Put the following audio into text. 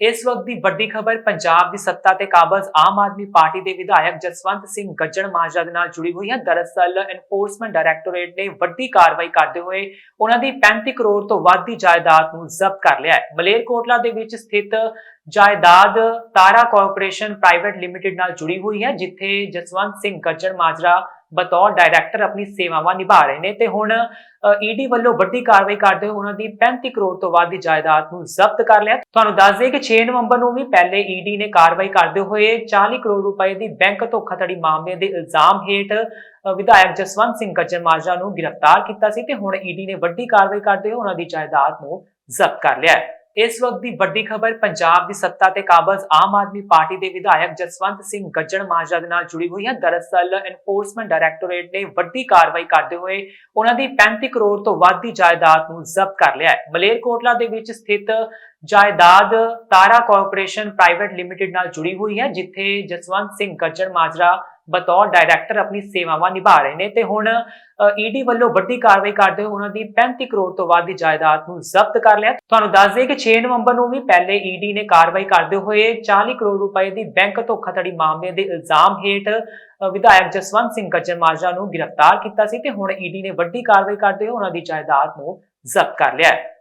ਇਸ ਵਕਤ ਦੀ ਵੱਡੀ ਖਬਰ ਪੰਜਾਬ ਦੀ ਸੱਤਾ ਤੇ ਕਾਬਜ਼ ਆਮ ਆਦਮੀ ਪਾਰਟੀ ਦੇ ਵਿਧਾਇਕ ਜਸਵੰਤ ਸਿੰਘ ਗੱਜਣ ਮਾਜਰਾ ਦੇ ਨਾਲ ਜੁੜੀ ਹੋਈ ਹੈ ਦਰਅਸਲ ਐਨਫੋਰਸਮੈਂਟ ਡਾਇਰੈਕਟੋਰੇਟ ਨੇ ਵੱਡੀ ਕਾਰਵਾਈ ਕਰਦੇ ਹੋਏ ਉਹਨਾਂ ਦੀ 35 ਕਰੋੜ ਤੋਂ ਵੱਧ ਦੀ ਜਾਇਦਾਦ ਨੂੰ ਜ਼ਬਤ ਕਰ ਲਿਆ ਹੈ। ਮਲੇਰਕੋਟਲਾ ਦੇ ਵਿੱਚ ਸਥਿਤ ਜਾਇਦਾਦ ਤਾਰਾ ਕਾਰਪੋਰੇਸ਼ਨ ਪ੍ਰਾਈਵੇਟ ਲਿਮਿਟਿਡ ਨਾਲ ਜੁੜੀ ਹੋਈ ਹੈ, ਜਿੱਥੇ ਜਸਵੰਤ ਸਿੰਘ ਗੱਜਣ ਮਾਜਰਾ ਬਤੌਰ ਡਾਇਰੈਕਟਰ ਆਪਣੀ ਸੇਵਾਵਾਂ ਨਿਭਾ ਰਹੇ ਨੇ ਤੇ ਹੁਣ ਈਡੀ ਵੱਲੋਂ ਵੱਡੀ ਕਾਰਵਾਈ ਕਰਦੇ ਹੋਏ ਉਹਨਾਂ ਦੀ 35 ਕਰੋੜ ਤੋਂ ਵੱਧ ਦੀ ਜਾਇਦਾਦ ਨੂੰ ਜ਼ਬਤ ਕਰ ਲਿਆ। ਤੁਹਾਨੂੰ ਦੱਸ ਦਈਏ ਕਿ 6 ਨਵੰਬਰ ਨੂੰ ਵੀ ਪਹਿਲੇ ਈਡੀ ਨੇ ਕਾਰਵਾਈ ਕਰਦੇ ਹੋਏ 40 ਕਰੋੜ ਰੁਪਏ ਦੀ ਬੈਂਕ ਧੋਖਾਧੜੀ ਮਾਮਲੇ ਦੇ ਇਲਜ਼ਾਮ ਹੇਠ ਵਿਧਾਇਕ ਜਸਵੰਤ ਸਿੰਘ ਗੱਜਰ ਮਾਜਰਾ ਨੂੰ ਗ੍ਰਿਫਤਾਰ ਕੀਤਾ ਸੀ ਤੇ ਹੁਣ ਈਡੀ ਨੇ ਵੱਡੀ ਕਾਰਵਾਈ ਕਰਦੇ ਹੋਏ ਉਹਨਾਂ ਦੀ ਜਾਇਦਾਦ ਨੂੰ ਜ਼ਬਤ ਕਰ ਲਿਆ ਹੈ। ਇਸ ਵਕਤ ਦੀ ਵੱਡੀ ਖਬਰ ਪੰਜਾਬ ਦੀ ਸੱਤਾ ਤੇ ਕਾਬਜ਼ ਆਮ ਆਦਮੀ ਪਾਰਟੀ ਦੇ ਵਿਧਾਇਕ ਜਸਵੰਤ ਸਿੰਘ ਗੱਜਣ ਮਾਜਰਾ ਦੇ ਨਾਲ ਜੁੜੀ ਹੋਈ ਹੈ। ਦਰਅਸਲ ਐਨਫੋਰਸਮੈਂਟ ਡਾਇਰੈਕਟੋਰੇਟ ਨੇ ਵੱਡੀ ਕਾਰਵਾਈ ਕਰਦੇ ਹੋਏ ਉਹਨਾਂ ਦੀ 35 ਕਰੋੜ ਤੋਂ ਵੱਧ ਦੀ ਜਾਇਦਾਦ ਨੂੰ ਜ਼ਬਤ ਕਰ ਲਿਆ ਹੈ। ਮਲੇਰਕੋਟਲਾ ਦੇ ਵਿੱਚ ਸਥਿਤ ਜਾਇਦਾਦ ਤਾਰਾ ਕਾਰਪੋਰੇਸ਼ਨ ਪ੍ਰਾਈਵੇਟ ਲਿਮਿਟਿਡ ਨਾਲ ਜੁੜੀ ਹੋਈ ਹੈ, ਜਿੱਥੇ ਜਸਵੰਤ ਸਿੰਘ ਗੱਜਣ ਮਾਜਰਾ ਬਤੌਰ ਡਾਇਰੈਕਟਰ ਆਪਣੀ ਸੇਵਾਵਾਂ ਨਿਭਾ ਰਹੇ ਨੇ ਤੇ ਹੁਣ ਈਡੀ ਵੱਲੋਂ ਵੱਡੀ ਕਾਰਵਾਈ ਕਰਦੇ ਹੋਏ ਉਹਨਾਂ ਦੀ 35 ਕਰੋੜ ਤੋਂ ਵੱਧ ਦੀ ਜਾਇਦਾਦ ਨੂੰ ਜ਼ਬਤ ਕਰ ਲਿਆ। ਤੁਹਾਨੂੰ ਦੱਸ ਦਈਏ ਕਿ 6 ਨਵੰਬਰ ਨੂੰ ਵੀ ਪਹਿਲੇ ਈਡੀ ਨੇ ਕਾਰਵਾਈ ਕਰਦੇ ਹੋਏ 40 ਕਰੋੜ ਰੁਪਏ ਦੀ ਬੈਂਕ ਧੋਖਾਧੜੀ ਮਾਮਲੇ ਦੇ ਇਲਜ਼ਾਮ ਹੇਠ ਵਿਧਾਇਕ ਜਸਵੰਤ ਸਿੰਘ ਗੱਜਰ ਮਾਜਰਾ ਨੂੰ ਗ੍ਰਿਫਤਾਰ ਕੀਤਾ ਸੀ ਤੇ ਹੁਣ ਈਡੀ ਨੇ ਵੱਡੀ ਕਾਰਵਾਈ ਕਰਦੇ ਹੋਏ ਉਹਨਾਂ ਦੀ ਜਾਇਦਾਦ ਨੂੰ ਜ਼ਬਤ ਕਰ ਲਿਆ ਹੈ।